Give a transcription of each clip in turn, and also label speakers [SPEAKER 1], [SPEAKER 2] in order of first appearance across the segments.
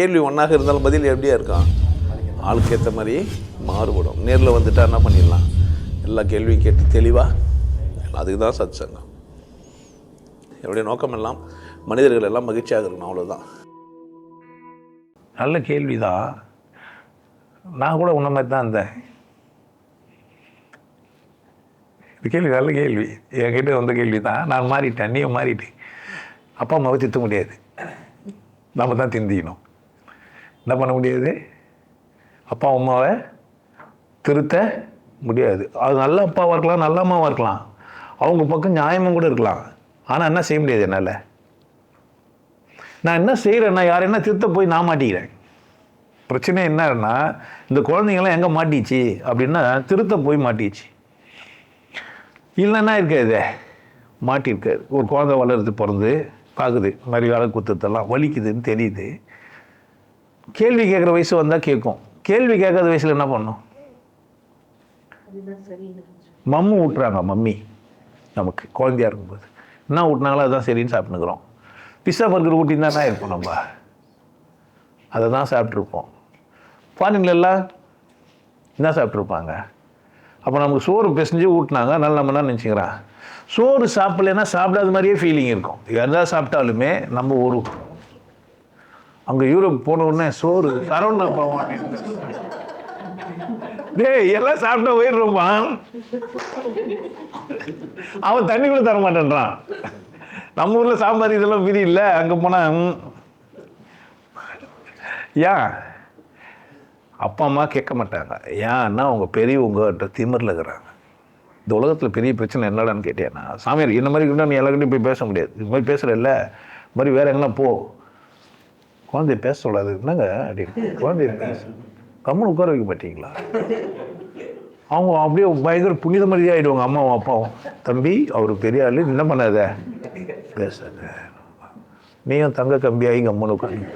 [SPEAKER 1] கேள்வி ஒன்றாக இருந்தாலும் பதில் எப்படியா இருக்கான் ஆளுக்கு ஏற்ற மாதிரி மாறுபடும். நேரில் வந்துட்டா என்ன பண்ணிடலாம்? எல்லா கேள்வியும் கேட்டு தெளிவாக அதுக்கு தான் சத் சங்கம் என்னுடைய நோக்கம் எல்லாம் மனிதர்கள் எல்லாம் மகிழ்ச்சியாக இருக்கணும் அவ்வளோதான்
[SPEAKER 2] நல்ல கேள்வி தான் நான் கூட உன்ன மாதிரி தான் இருந்தேன். இந்த கேள்வி நல்ல கேள்வி. என்கிட்ட வந்த கேள்வி தான் நான் மாறிட்டேன். நீயும் மாறிட்டு. அப்பா அம்மாவை திட்ட முடியாது. நம்ம தான் திந்திக்கணும். என்ன பண்ண முடியாது? அப்பா அம்மாவை திருத்த முடியாது. அது நல்ல அப்பாவாக இருக்கலாம் நல்ல அம்மாவாக இருக்கலாம். அவங்க பக்கம் நியாயமும் கூட இருக்கலாம். ஆனால் என்ன செய்ய முடியாது என்னால்? நான் என்ன செய்கிறேன்னா யார் என்ன திருத்த போய் நான் மாட்டிக்கிறேன். பிரச்சனை என்னன்னா இந்த குழந்தைங்களாம் எங்கே மாட்டிச்சு அப்படின்னா திருத்த போய் மாட்டிச்சு. இல்லைன்னா இருக்காது மாட்டியிருக்காது. ஒரு குழந்தை வளர்த்து பிறந்து பார்க்குது இந்த குத்தத்தெல்லாம் வேலை குத்துறதெல்லாம் வலிக்குதுன்னு தெரியுது. கேள்வி கேட்குற வயசு வந்தால் கேட்கும். கேள்வி கேட்காத வயசில் என்ன பண்ணும்? மம்மு ஊட்டுறாங்க மம்மி. நமக்கு குழந்தையா இருக்கும்போது. என்ன ஊட்டினாங்களோ அதுதான் சரின்னு சாப்பிட்டுக்கிறோம் பிஸ்ஸா பர்கர் ஊட்டின்னு தான் இருப்போம் நம்ம? அதை தான் சாப்பிட்ருப்போம் ஃபாரின்லலாம் என்ன சாப்பிட்ருப்பாங்க அப்போ நமக்கு சோறு பிசைஞ்சு ஊட்டினாங்க அதனால நம்ம என்ன நினச்சிக்கிறோம்? சோறு சாப்பிடலைன்னா சாப்பிடாத மாதிரியே ஃபீலிங் இருக்கும். எதா சாப்பிட்டாலுமே நம்ம ஒரு அங்கே யூரோப் போன உடனே சோறு சரவணா போவான் டேய் எல்லாம் சாப்பிட்டா போயிடுறோம்பான் அவன் தண்ணி கூட தர மாட்டேன்றான். நம்ம ஊரில் சாம்பார் இதெல்லாம் விதி இல்லை அங்கே போனால் ஏன்? அப்பா அம்மா கேட்க மாட்டாங்க. ஏன்னா அவங்க பெரியவங்கன்ற திமிரில் இருக்கிறாங்க. இந்த உலகத்தில் பெரிய பிரச்சனை என்னடான்னு கேட்டேன்னா சாமியார் இந்த மாதிரி இருந்தால் நீ எல்லாருக்கிட்டையும் போய் பேச முடியாது. இது மாதிரி பேசுகிறல்ல இது மாதிரி வேறு எங்கன்னா போ. குழந்தைய பேச சொல்லாது என்னங்க அப்படின்னு குழந்தைய பேச கம்முன்னு உட்கார வைக்க மாட்டீங்களா? அவங்க அப்படியே பயங்கர புனித மாதிரியே ஆயிடுவாங்க அம்மாவும் அப்பாவும். தம்பி அவர் பெரிய ஆளு என்ன பண்ணாத? பேசாத. நீயும் தங்க கம்பியாகி கம்முன்னு உட்காந்து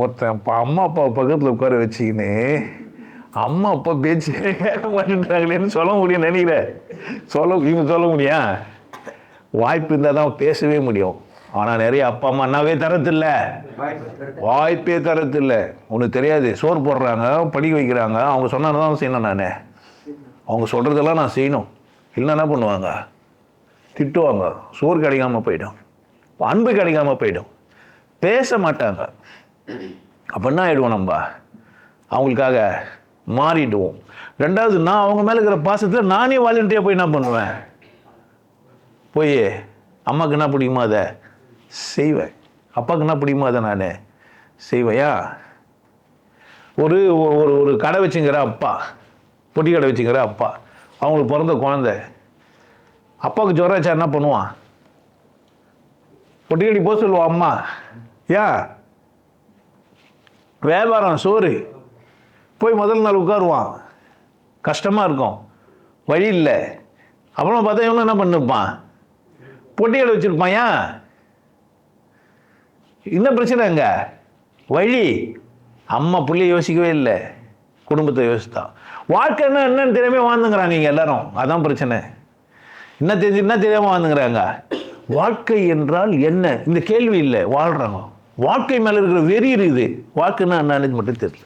[SPEAKER 2] ஒருத்தன் அம்மா அப்பா பக்கத்தில் உட்கார வச்சுக்கின்னு அம்மா அப்பா பேச்சு கேட்க மாட்டேன்றாங்களேன்னு சொல்ல முடியும் நினைக்கிறேன். சொல்ல இவங்க சொல்ல முடியும்? வாய்ப்பு இருந்தால் தான் பேசவே முடியும். ஆனால் நிறைய அப்பா அம்மா அண்ணாவே தரதில்ல. வாய்ப்பே தரத்தில்ல உனக்கு தெரியாது. சோறு போடுறாங்க படிக்க வைக்கிறாங்க. அவங்க சொன்னாலும் தான் செய்யணும் நான். அவங்க சொல்கிறதெல்லாம் நான் செய்யணும். இல்லைன்னா என்ன பண்ணுவாங்க? திட்டுவாங்க. சோறு கிடைக்காம போயிடும். அன்பு கிடைக்காம போயிடும். பேச மாட்டாங்க. அப்போ என்ன ஆகிடுவோம் நம்ம? அவங்களுக்காக மாறிடுவோம். ரெண்டாவது நான் அவங்க மேலே இருக்கிற பாசத்தில் நானே வாலண்டியாக போய் என்ன பண்ணுவேன்? போய் அம்மாவுக்கு என்ன பிடிக்குமா அதை செய்வேன். அப்பாவுக்கு என்ன பிடிக்குமோ அதை நான் செய்வையா? ஒரு ஒரு ஒரு கடை வச்சுங்கிற அப்பா பொட்டி கடை வச்சுங்கிற அப்பா அவங்களுக்கு பிறந்த குழந்தை. அப்பாவுக்கு ஜுரம் வச்சா என்ன பண்ணுவான்? பொட்டி கடி போக சொல்லுவான் அம்மா. ஏன் வியாபாரம் சோறு. போய் முதல் நாள் உட்காருவான். கஷ்டமாக இருக்கும். வழி இல்லை. அப்புறம் பார்த்தா இவனும் என்ன பண்ணிருப்பான்? பொட்டிகளை வச்சுருப்பான் ஏன் என்ன பிரச்சனை அங்கே வழி. அம்மா பிள்ளைய யோசிக்கவே இல்லை. குடும்பத்தை யோசித்தான். வாழ்க்கை என்ன என்னன்னு தெரியாம வாழ்ந்துங்கிறாங்க நீங்கள் எல்லாரும். அதான் பிரச்சனை. என்ன தெரிஞ்சு என்ன தெரியாமல் வாழ்ந்துங்கிறாங்க? வாழ்க்கை என்றால் என்ன? இந்த கேள்வி இல்லை. வாழ்கிறாங்க வாழ்க்கை மேலே இருக்கிற வெறி இருக்குது. வாழ்க்கைன்னா என்னன்னு மட்டும் தெரியல.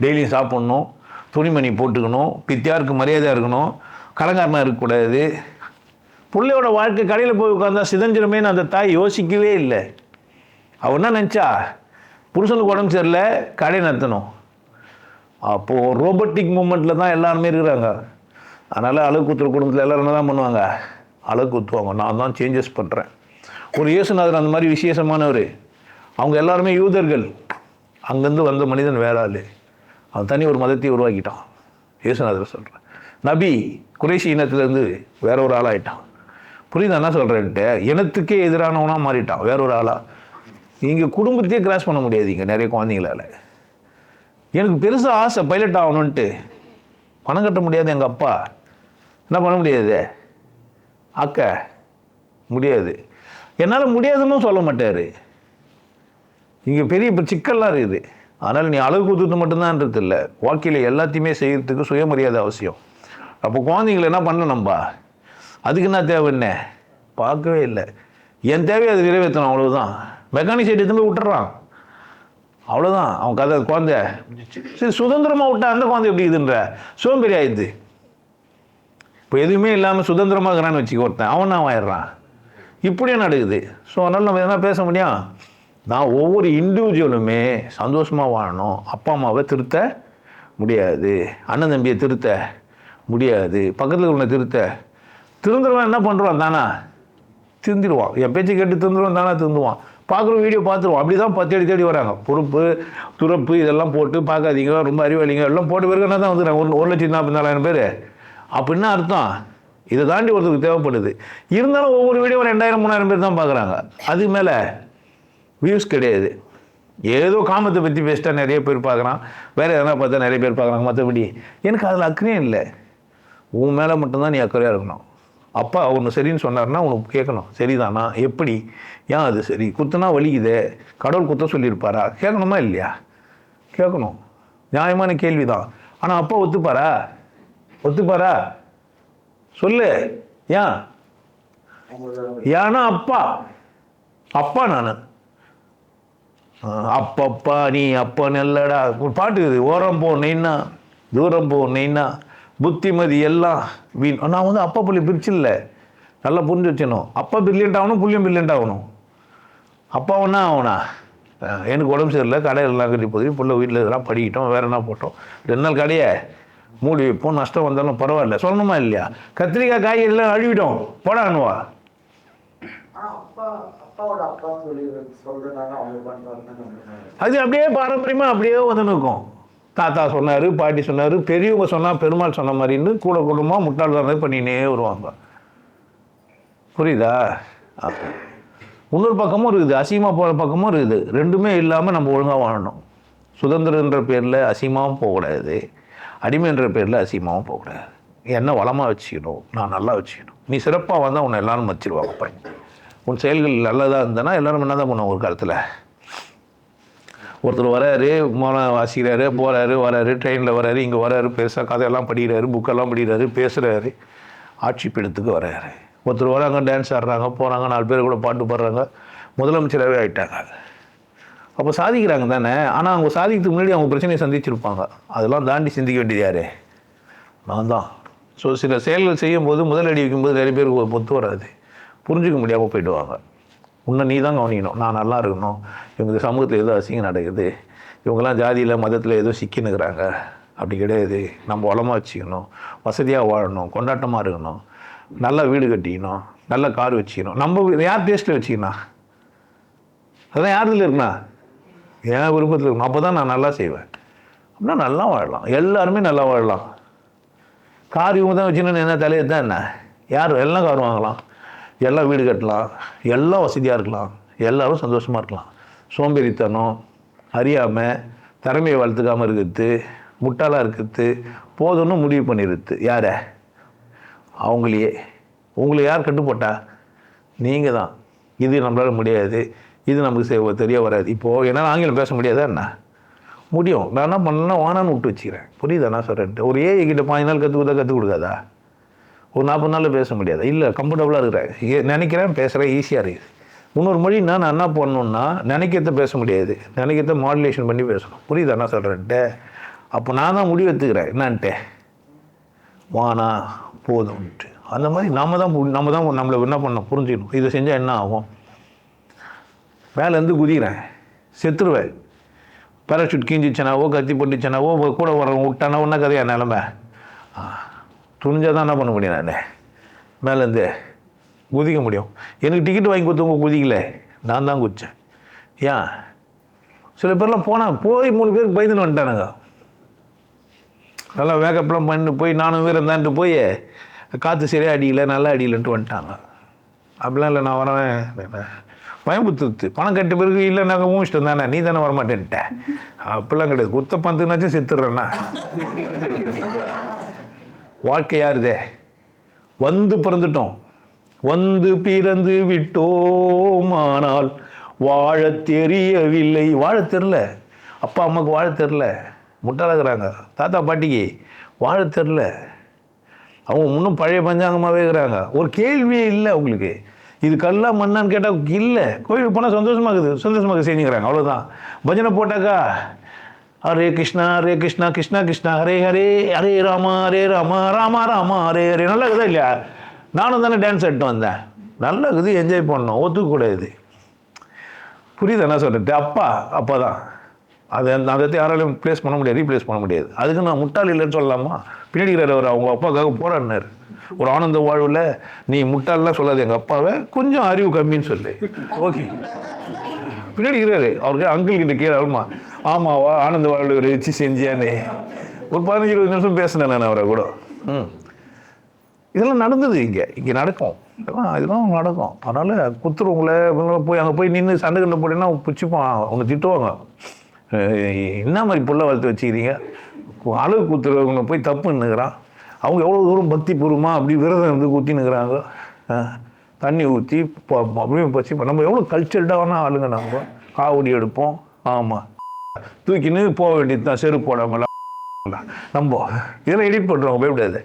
[SPEAKER 2] டெய்லியும் சாப்பிட்ணும். துணிமணி போட்டுக்கணும். பித்தியாருக்கு மரியாதையாக இருக்கணும். கலங்காரனாக இருக்கக்கூடாது. பிள்ளையோட வாழ்க்கை கடையில் போய் உட்காந்தா சிதஞ்சிரமேன்னு அந்த தாய் யோசிக்கவே இல்லை. அவள் என்ன நினச்சா? புருஷனுக்கு உடம்பு சரியில்லை கடை நடத்தணும் அப்போது ரோபோட்டிக் மூமெண்ட்டில் தான் எல்லாருமே இருக்கிறாங்க. அதனால் அழகு குத்துற குடும்பத்தில் எல்லோரும் என்ன தான் பண்ணுவாங்க? அழகு குத்துவாங்க. நான் தான் சேஞ்சஸ் பண்ணுறேன் ஒரு இயேசுநாதர் அந்த மாதிரி விசேஷமானவர். அவங்க எல்லாருமே யூதர்கள். அங்கேருந்து வந்த மனிதன் வேற ஆள். அவன் தனி ஒரு மதத்தை உருவாக்கிட்டான். இயேசுநாதர் சொல்கிறேன் நபி குறைசி இனத்துலேருந்து வேற ஒரு ஆளாகிட்டான் புரியுதா? என்ன சொல்கிறேன்ட்டு இனத்துக்கே எதிரானவனாக மாறிட்டான். வேற ஒரு ஆளாக நீங்கள் குடும்பத்தையே கிராஸ் பண்ண முடியாது இங்கே நிறைய குழந்தைங்களால. எனக்கு பெருசாக ஆசை பைலட் ஆகணுன்ட்டு பணம் கட்ட முடியாது எங்கள் அப்பா. என்ன பண்ண முடியாது? அக்க முடியாது. என்னால் முடியாதுன்னு சொல்ல மாட்டார். இங்கே பெரிய இப்போ சிக்கல்லாம் இருக்குது. அதனால் நீ அழகு குத்துறது மட்டும்தான்றது இல்லை வாழ்க்கையில் எல்லாத்தையுமே செய்கிறதுக்கு சுயமரியாதை அவசியம். அப்போ குழந்தைங்களை என்ன பண்ணணும் அதுக்கு என்ன தேவை என்ன? பார்க்கவே இல்லை. என் தேவையை அது நிறைவேற்றணும் அவ்வளோதான் மெக்கானிக் சைடு எதுவுமே விட்டுறான். அவ்வளோதான் அவன் கதை குழந்தை. சரி சுதந்திரமாக விட்டா அந்த குழந்தை எப்படி இதுன்ற சோம்பேறி ஆயிடுது. இப்போ எதுவுமே இல்லாமல் சுதந்திரமாக இருக்கிறான்னு வச்சுக்க ஒருத்தன். அவன் நான் ஆயிடுறான். இப்படியே நடக்குது. ஸோ அதனால் நம்ம என்ன பேச முடியும் நான் ஒவ்வொரு இண்டிவிஜுவலுமே சந்தோஷமாக வாழணும். அப்பா அம்மாவை திருத்த முடியாது. அண்ணன் தம்பியை திருத்த முடியாது. பக்கத்தில் உள்ள திருத்த. திருந்துருவான் என்ன பண்ணுறான் தானா? திருந்திடுவான். என் பேச்சு கேட்டு திருந்துருவான் தானா? திருந்துவான். பார்க்குற வீடியோ பார்த்துருவோம். அப்படி தான் தேடி தேடி வராங்க. பொறுப்பு துறப்பு இதெல்லாம் போட்டு பார்க்காதீங்க. ரொம்ப அறிவாளிங்க. எல்லாம் போட்டு பிறகு என்ன தான் வந்துடுறாங்க? ஒரு ஒரு லட்சத்தி நாற்பத்தி நாலாயிரம் பேர். அப்படின்னா அர்த்தம். இதை தாண்டி ஒருத்தருக்கு தேவைப்படுது. இருந்தாலும் ஒவ்வொரு வீடியோ ரெண்டாயிரம் மூணாயிரம் பேர் தான் பார்க்குறாங்க. அதுக்கு மேலே வியூஸ் கிடையாது. ஏதோ காமத்தை பற்றி பேசிட்டா நிறைய பேர் பார்க்குறான் வேறு எதனா பார்த்தா நிறைய பேர் பார்க்குறாங்க மற்றபடி எனக்கு அதில் அக்கறையும் இல்லை. உன் மேலே மட்டும்தான் நீ அக்கறையாக இருக்கணும். அப்பா ஒன்று சரின்னு சொன்னார்னா உனக்கு கேட்கணும். சரிதானா? எப்படி? ஏன் அது சரி? குத்துனா வலிக்குதே. கடவுள் குத்த சொல்லியிருப்பாரா? கேட்கணுமா இல்லையா? கேட்கணும். நியாயமான கேள்வி தான் ஆனால் அப்பா ஒத்துப்பாரா? ஒத்துப்பாரா? சொல்லு. ஏன்? ஏன்னா அப்பா. அப்பா நான். அப்பப்பா நீ அப்பா நல்லடா. ஒரு பாட்டு ஓரம் போ நெய்னா. தூரம் போ நெய்னா. புத்திமதி எல்லாம் வீண். நான் வந்து அப்பா புள்ளி பிரிச்சு இல்லை நல்லா புரிஞ்சு வச்சணும் அப்பா பிரில்லியன்ட் ஆகணும் புள்ளியும் பிரில்லியன்ட் ஆகணும். அப்பா ஒன்றா ஆகணா எனக்கு உடம்பு சரியில்லை கடையிலலாம் கட்டி போய் புள்ள வீட்டில் இதெல்லாம் படிக்கிட்டோம் வேற என்ன போட்டோம். ரெண்டு நாள் கடையை மூடி வைப்போம் நஷ்டம் வந்தாலும் பரவாயில்ல. சொல்லணுமா இல்லையா? கத்திரிக்காய் காய்கறிலாம் அழுவிட்டோம் போடானுவா அது அப்படியே பாரம்பரியமாக அப்படியே வந்து நிற்கும். தாத்தா சொன்னார் பாட்டி சொன்னார் பெரியவங்க சொன்னால் பெருமாள் சொன்ன மாதிரின்னு கூட குடும்பமாக முட்டாள்தான் பண்ணினே வருவாங்க. புரியுதா? இன்னொரு பக்கமும் இருக்குது அசீமா போகிற பக்கமும் இருக்குது. ரெண்டுமே இல்லாமல் நம்ம ஒழுங்காக வாழணும். சுதந்திரன்ற பேரில் அசீமாவும் போகக்கூடாது. அடிமைன்ற பேரில் அசீமாவும் போகக்கூடாது. என்ன வளமாக வச்சுக்கணும் நான் நல்லா வச்சுக்கணும். நீ சிறப்பாக வந்தால் உன்னை எல்லாரும் மச்சிருவாங்க பையன் உன் செயல்கள் நல்லதாக இருந்தேன்னா எல்லாரும் என்ன தான் பண்ணுவோம் ஒரு காலத்தில்? ஒருத்தர் வராரு மோன வாசிக்கிறாரு போகிறாரு வராரு ட்ரெயினில் வராரு இங்கே வராரு பெருசாக கதையெல்லாம் படிக்கிறாரு புக்கெல்லாம் படிக்கிறாரு பேசுகிறாரு ஆட்சி பீடத்துக்கு வராரு. ஒருத்தர் வராங்க டான்ஸ் ஆடுறாங்க போகிறாங்க நாலு பேர் கூட பாட்டு பாடுறாங்க. முதலமைச்சராகவே ஆகிட்டாங்க அப்போ சாதிக்கிறாங்க தானே? ஆனால் அவங்க சாதிக்கிறதுக்கு முன்னாடி அவங்க பிரச்சனையை சந்திச்சிருப்பாங்க. அதெல்லாம் தாண்டி சிந்திக்க வேண்டியது யாரு? நான் தான். ஸோ சில செயல்கள் செய்யும்போது முதலடி வைக்கும்போது நிறைய பேருக்கு ஒத்து வராது. புரிஞ்சுக்க முடியாமல் போயிடுவாங்க. உன்னை நீ தான் கவனிக்கணும். நான் நல்லா இருக்கணும். இவங்க சமூகத்தில் ஏதோ அசிங்கம் நடக்குது. இவங்கெல்லாம் ஜாதியில் மதத்தில் ஏதோ சிக்கினுக்கிறாங்க அப்படி கிடையாது. நம்ம வளமாக வச்சுக்கணும். வசதியாக வாழணும். கொண்டாட்டமாக இருக்கணும். நல்லா வீடு கட்டிக்கணும். நல்ல கார் வச்சுக்கணும். நம்ம யார் டேஸ்ட்டில் வச்சுக்கணும் அதான் யார் இதில் இருக்குண்ணா? என் விருப்பத்தில் இருக்கணும் அப்போ தான் நான் நல்லா செய்வேன். அப்படின்னா நல்லா வாழலாம். எல்லாருமே நல்லா வாழலாம். கார் இவங்க தான் வச்சுக்கணும்னு என்ன தலையை தான் என்ன? யார் எல்லாம் கார் வாங்கலாம். எல்லாம் வீடு கட்டலாம் எல்லாம் வசதியாக இருக்கலாம் எல்லோரும் சந்தோஷமாக இருக்கலாம். சோம்பேறித்தனம் அறியாமல் திறமையை வளர்த்துக்காமல் இருக்கிறது முட்டாளாக இருக்கிறது போதும்னு முடிவு பண்ணிடுது யாரை? அவங்களையே. உங்களை யார் கட்டுப்போட்டா நீங்கள் தான் இது நம்மளால முடியாது. இது நமக்கு செய்ய தெரிய வராது. இப்போது என்னால் ஆங்கிலம் பேச முடியாதா என்ன? முடியும். நான் என்ன பண்ணேன்னா வானான்னு விட்டு வச்சுக்கிறேன். புரியுதா நான் சொல்கிறேன்ட்டு ஒரு ஏஐ கிட்ட பாஞ்சு நாள் கற்றுக் கொடுத்தா கற்றுக் கொடுக்காதா? ஒரு நாற்பது நாளில் பேச முடியாது. இல்லை கம்ஃபர்டபுளாக இருக்கிறேன். ஏ- நினைக்கிறேன் பேசுகிறேன் ஈஸியாக இருக்குது இன்னொரு மொழினா நான் என்ன பண்ணணுன்னா நினைக்கிறத பேச முடியாது. நினைக்கிறத மாடுலேஷன் பண்ணி பேசணும். புரியுதா? என்ன சொல்கிறேன்ட்டு அப்போ நான் தான் முடிவு எடுத்துக்கிறேன். என்னான்ட்டு? வானா போதும்ன்ட்டு. அந்த மாதிரி நம்ம தான் நம்ம தான் நம்மளை என்ன பண்ணணும்? புரிஞ்சுக்கணும். இதை செஞ்சால் என்ன ஆகும்? மேலேருந்து குதிக்கிறேன். செத்துருவேன். பேராஷூட் கீஞ்சிச்சனாவோ கத்தி பண்ணிச்சனாவோ கூட வரவங்க விட்டானா என்ன கதையா நிலமை? துணிஞ்சால் தான் என்ன பண்ண முடியும் நான் மேலேருந்து குதிக்க முடியும். எனக்கு டிக்கெட் வாங்கி கொடுத்தவங்க குதிக்கல. நான் தான் குதித்தேன் ஏன்? சில பேர்லாம் போனால் போய் மூணு பேருக்கு பயந்துன்னு வந்துட்டானுங்க. நல்லா மேக்கப்லாம் பண்ணி போய் நானும் வீரம் தான்ட்டு போய் காற்று சரியாக அடிக்கல நல்லா அடிக்கலன்ட்டு வந்துட்டாங்க. அப்படிலாம் இல்லை நான் வரேன் பயம்புத்துத்து பணம் கட்ட பிறகு இல்லை நாங்கள் ஊமிச்சிட்டு தானே நீ தானே வரமாட்டேன்ட்ட. அப்படிலாம் கிடையாது. குத்த பந்துனாச்சும் செத்துடுறேண்ணா வாழ்க்கை இருதே வந்து பிறந்துட்டோம். வந்து பிறந்து விட்டோமானால் வாழத் தெரியவில்லை. வாழத் தெரில அப்பா அம்மாவுக்கு வாழ தெரில முட்டாளாகிறாங்க தாத்தா பாட்டிக்கு வாழத் தெரில அவங்க இன்னும் பழைய பஞ்சாங்கமாகவே இருக்கிறாங்க. ஒரு கேள்வியே இல்லை அவங்களுக்கு. இது கல்லா மண்ணான்னு கேட்டால் இல்லை. கோயிலுக்கு போனால் சந்தோஷமாக இருக்குது சந்தோஷமாக செஞ்சுக்கிறாங்க அவ்வளோதான் பஜனை போட்டாக்கா ஹரே கிருஷ்ணா ஹரே கிருஷ்ணா கிருஷ்ணா கிருஷ்ணா ஹரே ஹரே ஹரே ராமா ஹரே ராமா ராமா ராமா ஹரே ஹரே. நல்லா இருக்குதா இல்லையா? நானும் தானே டான்ஸ் ஆடிட்டு வந்தேன். நல்லா இருக்குது என்ஜாய் பண்ணோம். ஒத்துக்கூடாது. புரியுது என்ன சொல்கிறது அப்பா அப்பா தான் அதை அந்த அதை யாராலையும் ப்ளேஸ் பண்ண முடியாது ரீப்ளேஸ் பண்ண முடியாது. அதுக்கு நான் முட்டாள் இல்லைன்னு சொல்லலாமா? பின்னாடி அவர் அவங்க அப்பாவுக்காக போராடினார். ஒரு ஆனந்த வாழ்வில் நீ முட்டாள்லாம் சொல்லாது எங்கள் அப்பாவை கொஞ்சம் அறிவு கம்மின்னு சொல்லு. ஓகே பின்னாடி இருக்கிறாரு. அவருக்கு அங்கிள் கிட்ட கீழே ஆகுமா ஆமாவா ஆனந்த வாழ்வு வச்சு செஞ்சியானே. ஒரு பதினஞ்சு இருபது நிமிஷம் பேசினேன் நான் அவரை கூட. ம். இதெல்லாம் நடந்தது இங்கே. இங்கே நடக்கும். இதெல்லாம் இதெல்லாம் நடக்கும். அதனால் குத்துறவங்கள இவங்கள போய் அங்கே போய் நின்று சண்டை கண்டு போட்டீங்கன்னா பிடிச்சிப்பான் அவங்க திட்டுவாங்க. என்ன மாதிரி புள்ள வளர்த்து வச்சுக்கிறீங்க? அழகு குத்துறவங்க போய் தப்புன்னுக்கிறான். அவங்க எவ்வளோ தூரம் பக்தி பூர்வமாக அப்படி விரதம் இருந்து குத்தின்னுக்கிறாங்க. தண்ணி ஊற்றி அப்படியே பச்சு நம்ம எவ்வளோ கல்ச்சர்டான ஆளுங்க நம்ம. காவடி எடுப்போம். ஆமாம் தூக்கின்னு போக வேண்டியது தான் செருப்பு போடாமலாம். நம்ம இதெல்லாம் எடிட் பண்ணுறவங்க பயப்படாது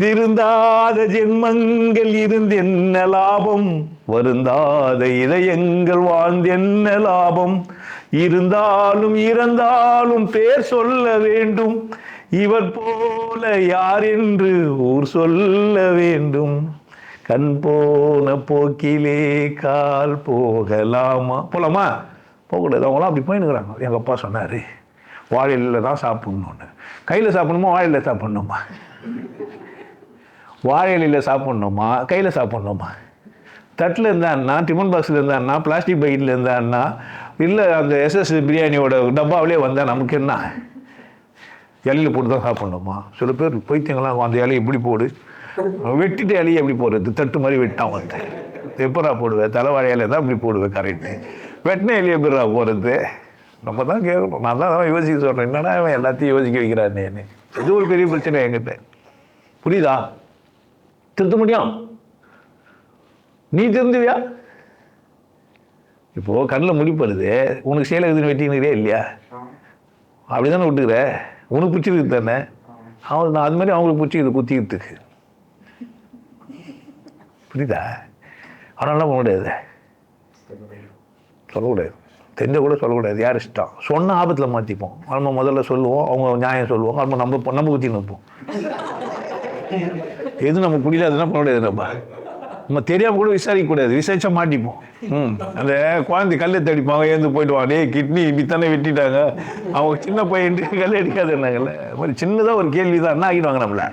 [SPEAKER 2] திருந்தாத ஜென்மங்கள் இருந்து என்ன லாபம்? வருந்தாத இதயங்கள் வாழ்ந்து என்ன லாபம்? இருந்தாலும் இறந்தாலும் பேர் சொல்ல வேண்டும். இவர் போல யார் என்று ஊர் சொல்ல வேண்டும். கண் போன போக்கிலே கால் போகலாமா? போகலாமா போகக்கூடாது. அவங்களாம் அப்படி போயின்னுக்குறாங்க. எங்கள் அப்பா சொன்னார் வாழையில் தான் சாப்பிட்ணுன்னு கையில் சாப்பிட்ணுமா வாழையில் சாப்பிட்ணுமா? வாழை இலையில் சாப்பிட்ணுமா? கையில் சாப்பிட்ணுமா? தட்டில் இருந்தான்னா டிஃபன் பாக்ஸில் இருந்தான்னா பிளாஸ்டிக் பைட்டில் இருந்தான்னா இல்லை அந்த எஸ்எஸ் பிரியாணியோட டப்பாவிலே வந்தால் நமக்கு என்ன? இலையில் போட்டு தான் சாப்பிட்ணுமா? சில பேர் பைத்தியங்களாம் அந்த இலையை இப்படி போடு. வெட்டிட்டு இலையை எப்படி போடுறது? தட்டு மாதிரி வெட்டான் வந்து எப்படா போடுவேன் தலைவாழையில் தான் இப்படி போடுவேன் கரெக்டு வெட்டின இலையை எப்படா போகிறது நம்ம தான் கேட்கணும். நான் தான் அதான் யோசிக்க சொல்கிறேன் என்னடா அவன் எல்லாத்தையும் யோசிக்க வைக்கிறானேன்னு இது ஒரு பெரிய பிரச்சனை என்கிட்ட. புரியுதா? திருத்த முடியும்? நீ திருந்துவியா? இப்போ கண்ணில் முடிப்படுது உனக்கு சேலை எதுன்னு வெட்டினுக்கிறே இல்லையா? அப்படி தானே விட்டுக்கிற உனக்கு பிடிச்சிருக்கு தானே? அவன் நான் அது மாதிரி அவங்களுக்கு பிடிச்சிக்கிது குத்திக்கிறதுக்கு. புரியுதா? அதனால பண்ண முடியாது. சொல்லக்கூடாது. தெரிஞ்ச கூட சொல்லக்கூடாது. யார் இஷ்டம்? சொன்ன ஆபத்தில் மாற்றிப்போம் நம்ம முதல்ல சொல்லுவோம் அவங்க நியாயம் சொல்லுவோம் நம்ம நம்ம நம்ம குத்தி நிற்போம் எது நம்ம புரியல அதெல்லாம் பண்ண முடியாது நம்ம? நம்ம தெரியாம கூட விசாரிக்க கூடாது. விசாரிச்சா மாட்டிப்போம். ம். அந்த குழந்தை கல்லை தடிப்பாங்க ஏந்து போயிடுவாங்க டே கிட்னி இப்படித்தானே வெட்டிட்டாங்க. அவங்க சின்ன பையன் கல் அடிக்காது என்னங்கல்ல மாதிரி சின்னதாக ஒரு கேள்வி தான் என்ன ஆகிடுவாங்க நம்மள?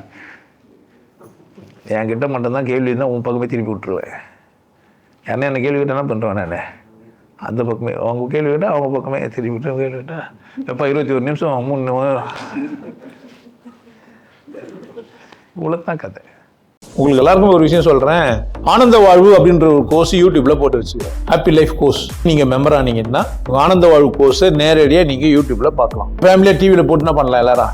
[SPEAKER 2] என்கிட்ட மட்டும்தான் கேள்வி இருந்தால் உன் பக்கமே திருப்பி விட்டுருவேன். ஏன்னா என்ன கேள்வி கேட்டால் என்ன பண்ணுறேன் நான் அந்த பக்கமே. அவங்க கேள்வி கேட்டால் அவங்க பக்கமே திருப்பி விட்டு கேள்வி கேட்டால் எப்போ இருபத்தி ஒரு நிமிஷம் மூணு இவ்வளோதான் கதை.
[SPEAKER 3] உங்களுக்கு எல்லாருக்கும் ஒரு விஷயம் சொல்கிறேன் ஆனந்த வாழ்வு அப்படின்ற ஒரு கோர்ஸ் யூடியூப்பில் போட்டு வச்சு ஹாப்பி லைஃப் கோர்ஸ் நீங்கள் மெம்பர் ஆனீங்கன்னா ஆனந்த வாழ்வு கோர்ஸை நேரடியாக நீங்கள் யூடியூப்பில் பார்க்கலாம். ஃபேமிலியாக டிவியில் போட்டு என்ன பண்ணலாம் எல்லாரும்.